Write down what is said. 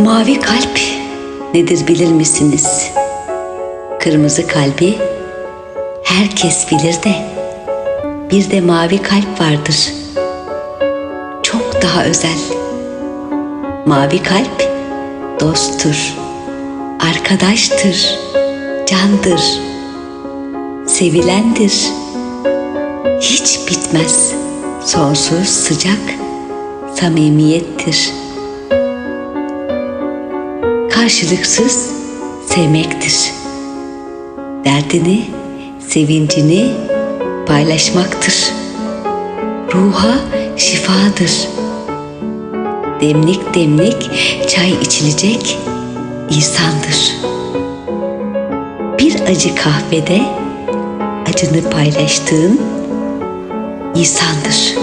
Mavi kalp nedir bilir misiniz? Kırmızı kalbi herkes bilir de bir de mavi kalp vardır. Çok daha özel. Mavi kalp dosttur, arkadaştır, candır, sevilendir. Hiç bitmez, sonsuz sıcak samimiyettir. Karşılıksız sevmektir. Derdini, sevincini paylaşmaktır. Ruha şifadır. Demlik demlik çay içilecek insandır. Bir acı kahvede acını paylaştığın insandır.